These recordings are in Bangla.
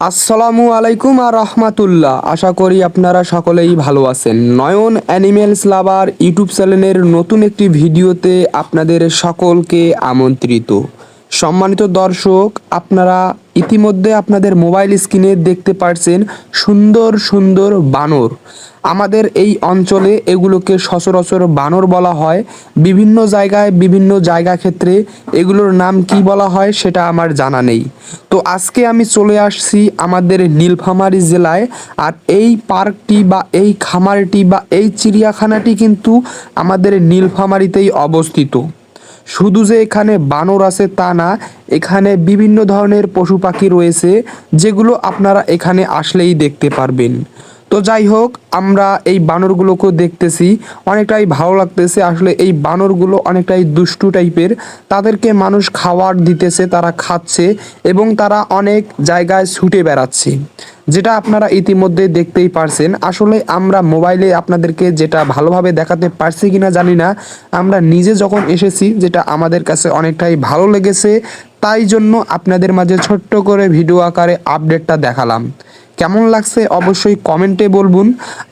আসসালামু আলাইকুম আর রহমাতুল্লাহ। আশা করি আপনারা সকলেই ভালো আছেন। নয়ন অ্যানিমেলস লাভার ইউটিউব চ্যানেলের নতুন একটি ভিডিওতে আপনাদের সকলকে আমন্ত্রিত। সম্মানিত দর্শক, আপনারা ইতিমধ্যে আপনাদের মোবাইল স্ক্রিনে দেখতে পারছেন সুন্দর সুন্দর বানর। আমাদের এই অঞ্চলে এগুলোকে সচরাচর বানর বলা হয়। বিভিন্ন জায়গায় বিভিন্ন জায়গা ক্ষেত্রে এগুলোর নাম কি বলা হয় সেটা আমার জানা নেই। তো আজকে আমি চলে আসছি আমাদের নীলফামারী জেলায়। আর এই পার্কটি বা এই খামারটি বা এই চিড়িয়াখানাটি কিন্তু আমাদের নীলফামারীতেই অবস্থিত। শুধু যে এখানে বানর আছে তা না, এখানে বিভিন্ন ধরনের পশু পাখি রয়েছে, যেগুলো আপনারা এখানে আসলেই দেখতে পারবেন। তো যাই হোক, আমরা এই বানরগুলোকেও দেখতেছি, অনেকটাই ভালো লাগতেছে। আসলে এই বানরগুলো অনেকটাই দুষ্টু টাইপের। তাদেরকে মানুষ খাওয়ার দিতেছে, তারা খাচ্ছে এবং তারা অনেক জায়গায় ছুটে বেড়াচ্ছে। যেটা আপনারা ইতিমধ্যে দেখতেই পারছেন, আসলে আমরা মোবাইলে আপনাদেরকে যেটা ভালোভাবে দেখাতে পারছি কিনা জানি না, আমরা নিজে যখন এসেছি যেটা আমাদের কাছে অনেকটাই ভালো লেগেছে, তাই জন্য আপনাদের মাঝে ছোট্ট করে ভিডিও আকারে আপডেটটা দেখালাম। কেমন লাগছে অবশ্যই কমেন্টে বলবুন,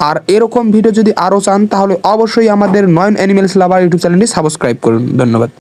আর এরকম ভিডিও যদি আরও চান তাহলে অবশ্যই আমাদের নয়ন অ্যানিমেলস লাভার ইউটিউব চ্যানেলটি সাবস্ক্রাইব করুন। ধন্যবাদ।